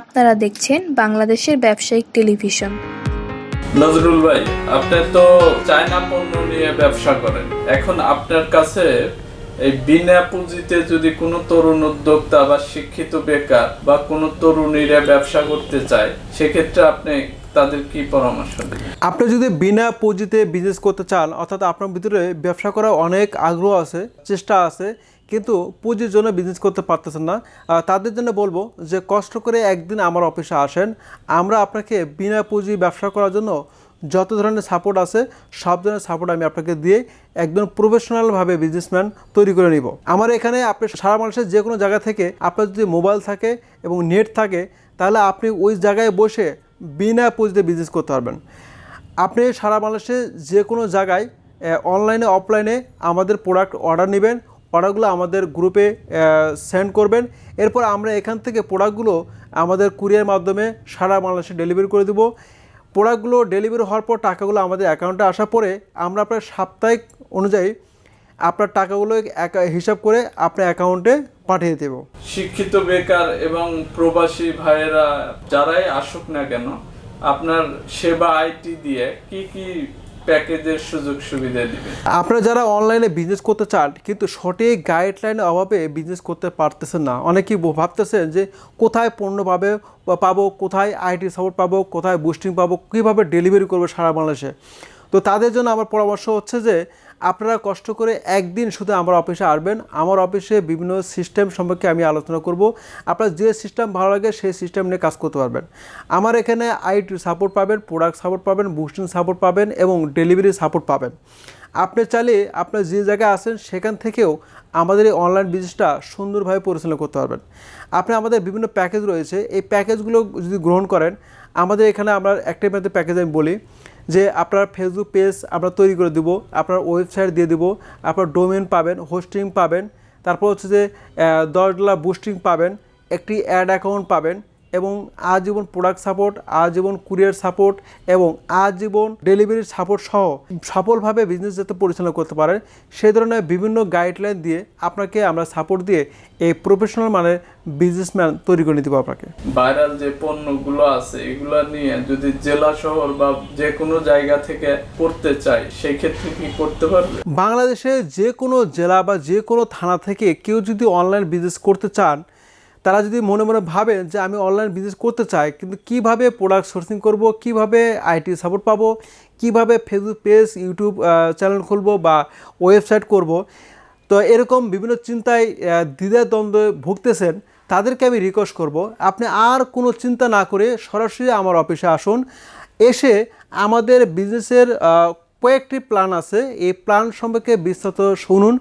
আপনারা দেখছেন বাংলাদেশের ব্যবসায়িক টেলিভিশন। নজরুল ভাই, আপনি তো চায়না পণ্য নিয়ে ব্যবসা করেন। এখন আপনার কাছে এই বিনা পুঁজিতে যদি কোনো তরুণ উদ্যোক্তা বা শিক্ষিত বেকার বা কোনো তরুণীরা ব্যবসা করতে চায়, সেক্ষেত্রে আপনি তাদের কি পরামর্শ আপনি যদি বিনা পুঁজিতে বিজনেস করতে চান, অর্থাৎ আপনার ভিতরে ব্যবসা করার অনেক আগ্রহ আছে, চেষ্টা আছে, কিন্তু পুঁজির জন্য বিজনেস করতে পারতেছেন না তাদের জন্য বলব যে কষ্ট করে একদিন আমার অফিসে আসেন। আমরা আপনাকে বিনা পুঁজি ব্যবসা করার জন্য যত ধরনের সাপোর্ট আছে, সব ধরনের সাপোর্ট আমি আপনাকে দিয়ে একদম প্রফেশনালভাবে বিজনেসম্যান তৈরি করে নিব। আমার এখানে আপনি সারা মানুষের যে কোনো জায়গা থেকে আপনার যদি মোবাইল থাকে এবং নেট থাকে, তাহলে আপনি ওই জায়গায় বসে বিনা পুঁজিতে বিজনেস করতে পারবেন। আপনি সারা বাংলাদেশে যে কোনো জায়গায় অনলাইনে অফলাইনে আমাদের প্রোডাক্ট অর্ডার নেবেন অর্ডারগুলো আমাদের গ্রুপে সেন্ড করবেন। এরপর আমরা এখান থেকে প্রোডাক্টগুলো আমাদের কুরিয়ার মাধ্যমে সারা বাংলাদেশে ডেলিভারি করে দেবো। প্রোডাক্টগুলো ডেলিভারি হওয়ার পর টাকাগুলো আমাদের অ্যাকাউন্টে আসার পরে আমরা আপনার সাপ্তাহিক অনুযায়ী আপনার টাকাগুলো হিসাব করে আপনার অ্যাকাউন্টে পাঠিয়ে দেবো। শিক্ষিত বেকার এবং প্রবাসী ভাইয়েরা যারাই আসুক না কেন আপনার সেবা আইটি দিয়ে কি কি প্যাকেজের সুযোগ সুবিধা দিবেন আপনারা যারা অনলাইনে বিজনেস করতে চান কিন্তু সঠিক গাইডলাইনের অভাবে বিজনেস করতে পারতেছেন না। অনেকেই ভাবতেছেন যে কোথায় পণ্য পাবে পাবো কোথায় আইটি সাপোর্ট পাবো কোথায় বুস্টিং পাবো কীভাবে ডেলিভারি করব সারা বাংলাদেশে? তো তাদের জন্য আমার পরামর্শ হচ্ছে যে আপনারা কষ্ট করে একদিন শুধু আমার অফিসে আসবেন। আমার অফিসে বিভিন্ন সিস্টেম সম্পর্কে আমি আলোচনা করব। আপনার যে সিস্টেম ভালো লাগে সেই সিস্টেম নিয়ে কাজ করতে পারবেন। আমার এখানে আইটি সাপোর্ট পাবেন, প্রোডাক্ট সাপোর্ট পাবেন, বুস্টিং সাপোর্ট পাবেন এবং ডেলিভারি সাপোর্ট পাবেন। আপনি চাইলে আপনার যে জায়গায় আছেন সেখান থেকেও আমাদের এই অনলাইন বিজনেসটা সুন্দরভাবে পরিচালনা করতে পারবেন। আপনি আমাদের বিভিন্ন প্যাকেজ রয়েছে। এই প্যাকেজগুলো যদি গ্রহণ করেন, আমাদের এখানে আমরা একটাই মধ্যে প্যাকেজ আমি বলি। যে আপনার ফেসবুক পেজ আমরা তৈরি করে দেবো, আপনার ওয়েবসাইট দিয়ে দেবো, আপনার ডোমেন পাবেন হোস্টিং পাবেন, তারপর হচ্ছে যে দশ ডলার বুস্টিং পাবেন, একটি অ্যাড অ্যাকাউন্ট পাবেন এবং আজীবন প্রোডাক্ট সাপোর্ট আজীবন কুরিয়ার সাপোর্ট এবং আজীবন ডেলিভারি সাপোর্ট সহ সফলভাবে বিজনেস যাতে পরিচালনা করতে পারেন সেই ধরনের বিভিন্ন গাইডলাইন দিয়ে আপনাকে আমরা সাপোর্ট দিয়ে এই প্রফেশনাল মানের বিজনেসম্যান তৈরি করে নিতে আপনাকে। ভাইরাল যে পণ্যগুলো আছে এগুলো নিয়ে যদি জেলা শহর বা যে কোনো জায়গা থেকে করতে চাই সেই ক্ষেত্রে কি করতে পারবে? বাংলাদেশে যে কোনো জেলা বা যে কোনো থানা থেকে কেউ যদি অনলাইন বিজনেস করতে চান তারা যদি মনে মনে ভাবেন যে আমি অনলাইন বিজনেস করতে চাই কিন্তু কীভাবে প্রোডাক্ট সোর্সিং করব কীভাবে আইটি সাপোর্ট পাবো কীভাবে ফেসবুক পেজ ইউটিউব চ্যানেল খুলবো বা ওয়েবসাইট করব তো এরকম বিভিন্ন চিন্তায় আহ, দ্বিধায় দ্বন্দ্বে ভুগতেছেন তাদেরকে আমি রিকোয়েস্ট করব আপনি আর কোনো চিন্তা না করে সরাসরি আমার অফিসে আসুন এসে আমাদের বিজনেসের কয়েকটি প্ল্যান আছে এই প্ল্যান সম্পর্কে বিস্তারিত শুনুন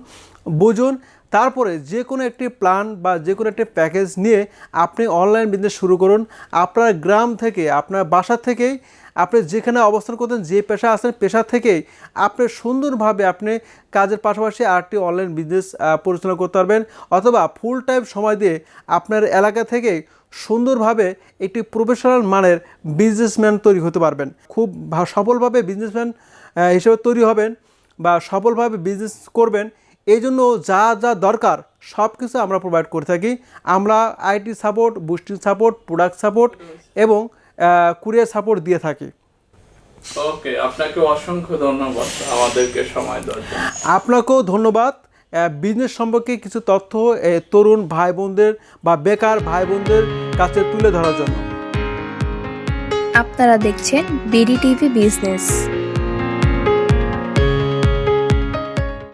বুঝুন তারপরে যে কোনো একটি প্ল্যান বা যে কোনো একটি প্যাকেজ নিয়ে আপনি অনলাইন বিজনেস শুরু করুন। আপনার গ্রাম থেকে, আপনার বাসা থেকেই আপনি যেখানে অবস্থান করতেন, যে পেশা আছেন, পেশা থেকেই আপনি সুন্দরভাবে আপনি কাজের পাশাপাশি আরেকটি অনলাইন বিজনেস পরিচালনা করতে পারবেন। অথবা ফুল টাইম সময় দিয়ে আপনার এলাকা থেকেই সুন্দরভাবে একটি প্রফেশনাল মানের বিজনেসম্যান তৈরি হতে পারবেন। খুব সফলভাবে বিজনেসম্যান হিসেবে তৈরি হবেন বা সফলভাবে বিজনেস করবেন। এই জন্য যা যা দরকার সব কিছু আমরা প্রোভাইড করে থাকি। আমরা IT support boosting support product support এবং কুরিয়ার সাপোর্ট দিয়ে থাকি। ওকে আপনাকে অসংখ্য ধন্যবাদ আমাদেরকে সময় দেওয়ার জন্য। আপনাকেও ধন্যবাদ। বিজনেস সম্পর্কে কিছু তথ্য তরুণ ভাই বোনদের বা বেকার ভাই বোনদের কাছে তুলে ধরার জন্য। আপনারা দেখছেন বিডি টিভি বিজনেস